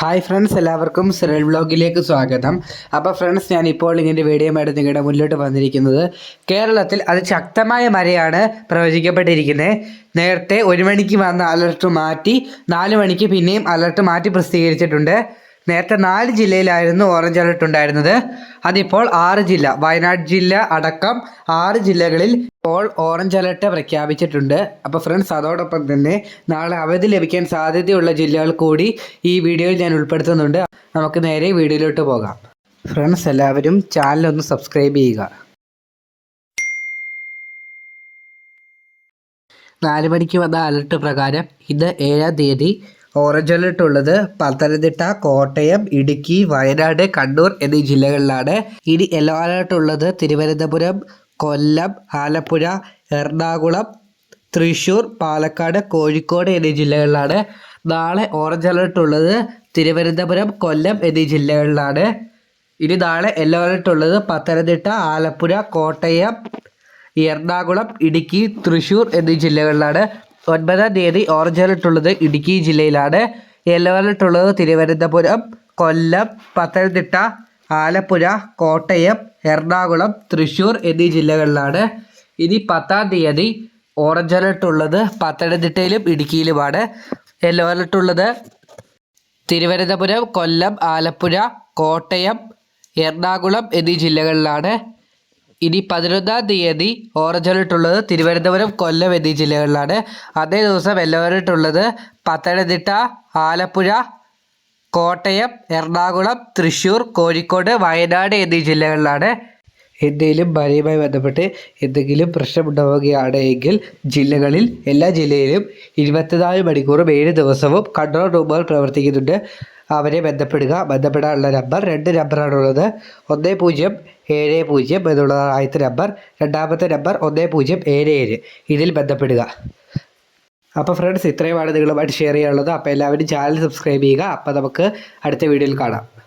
Hi friends എല്ലാവർക്കും സിറൽ വ്ളോഗിലേക്ക് സ്വാഗതം. അപ്പോൾ ഫ്രണ്ട്സ് ഞാൻ ഇപ്പോൾ ഇങ്ങനെ വീഡിയോയുമായിട്ട് നിങ്ങളുടെ മുന്നോട്ട് വന്നിരിക്കുന്നത് കേരളത്തിൽ അതിശക്തമായ മഴയാണ് പ്രവചിക്കപ്പെട്ടിരിക്കുന്നത്. നേരത്തെ ഒരു മണിക്ക് വന്ന അലർട്ട് മാറ്റി നാല് മണിക്ക് പിന്നെയും അലർട്ട് മാറ്റി പ്രസിദ്ധീകരിച്ചിട്ടുണ്ട്. നേരത്തെ നാല് ജില്ലയിലായിരുന്നു ഓറഞ്ച് അലർട്ട് ഉണ്ടായിരുന്നത്. അതിപ്പോൾ ആറ് ജില്ല വയനാട് ജില്ല അടക്കം ആറ് ജില്ലകളിൽ ഇപ്പോൾ ഓറഞ്ച് അലർട്ട് പ്രഖ്യാപിച്ചിട്ടുണ്ട്. അപ്പോൾ ഫ്രണ്ട്സ് അതോടൊപ്പം തന്നെ നാളെ അവധി ലഭിക്കാൻ സാധ്യതയുള്ള ജില്ലകൾ കൂടി ഈ വീഡിയോയിൽ ഞാൻ ഉൾപ്പെടുത്തുന്നുണ്ട്. നമുക്ക് നേരെ വീഡിയോയിലോട്ട് പോകാം. ഫ്രണ്ട്സ് എല്ലാവരും ചാനൽ ഒന്ന് സബ്സ്ക്രൈബ് ചെയ്യുക. നാല് മണിക്ക് വന്ന അലർട്ട് പ്രകാരം ഇന്ന് ഏഴാം തീയതി ഓറഞ്ച് അലർട്ട് ഉള്ളത് പത്തനംതിട്ട കോട്ടയം ഇടുക്കി വയനാട് കണ്ണൂർ എന്നീ ജില്ലകളിലാണ്. ഇനി യെല്ലോ അലർട്ട് ഉള്ളത് തിരുവനന്തപുരം കൊല്ലം ആലപ്പുഴ എറണാകുളം തൃശ്ശൂർ പാലക്കാട് കോഴിക്കോട് എന്നീ ജില്ലകളിലാണ്. നാളെ ഓറഞ്ച് അലർട്ട് ഉള്ളത് തിരുവനന്തപുരം കൊല്ലം എന്നീ ജില്ലകളിലാണ്. ഇനി നാളെ യെല്ലോ അലർട്ട് ഉള്ളത് പത്തനംതിട്ട ആലപ്പുഴ കോട്ടയം എറണാകുളം ഇടുക്കി തൃശ്ശൂർ എന്നീ ജില്ലകളിലാണ്. ഒൻപതാം തീയതി ഓറഞ്ച് അലർട്ട് ഉള്ളത് ഇടുക്കി ജില്ലയിലാണ്. യെല്ലോ അലർട്ട് ഉള്ളത് തിരുവനന്തപുരം കൊല്ലം പത്തനംതിട്ട ആലപ്പുഴ കോട്ടയം എറണാകുളം തൃശ്ശൂർ എന്നീ ജില്ലകളിലാണ്. ഇനി പത്താം തീയതി ഓറഞ്ച് അലർട്ട് ഉള്ളത് പത്തനംതിട്ടയിലും ഇടുക്കിയിലുമാണ്. യെല്ലോ അലർട്ട് ഉള്ളത് തിരുവനന്തപുരം കൊല്ലം ആലപ്പുഴ കോട്ടയം എറണാകുളം എന്നീ ജില്ലകളിലാണ്. ഇനി പതിനൊന്നാം തീയതി ഓറഞ്ച് അലർട്ട് ഉള്ളത് തിരുവനന്തപുരം കൊല്ലം എന്നീ ജില്ലകളിലാണ്. അതേ ദിവസം യെല്ലോ അലർട്ട് ഉള്ളത് പത്തനംതിട്ട ആലപ്പുഴ കോട്ടയം എറണാകുളം തൃശ്ശൂർ കോഴിക്കോട് വയനാട് എന്നീ ജില്ലകളിലാണ്. എന്തെങ്കിലും മഴയുമായി ബന്ധപ്പെട്ട് എന്തെങ്കിലും പ്രശ്നമുണ്ടാവുകയാണ് എങ്കിൽ ജില്ലകളിൽ എല്ലാ ജില്ലയിലും ഇരുപത്തിനാല് മണിക്കൂറും ഏഴ് ദിവസവും കൺട്രോൾ റൂമുകൾ പ്രവർത്തിക്കുന്നുണ്ട്. അവരെ ബന്ധപ്പെടുക. ബന്ധപ്പെടാനുള്ള നമ്പർ രണ്ട് നമ്പറാണുള്ളത് ഒന്ന് പൂജ്യം ഏഴ് പൂജ്യം എന്നുള്ളത് ആദ്യത്തെ നമ്പർ രണ്ടാമത്തെ നമ്പർ ഒന്ന് പൂജ്യം ഏഴ് ഏഴ്. ഇതിൽ ബന്ധപ്പെടുക. അപ്പോൾ ഫ്രണ്ട്സ് ഇത്രയുമാണ് നിങ്ങളുമായിട്ട് ഷെയർ ചെയ്യാനുള്ളത്. അപ്പോൾ എല്ലാവരും ചാനൽ സബ്സ്ക്രൈബ് ചെയ്യുക. അപ്പോൾ നമുക്ക് അടുത്ത വീഡിയോയിൽ കാണാം.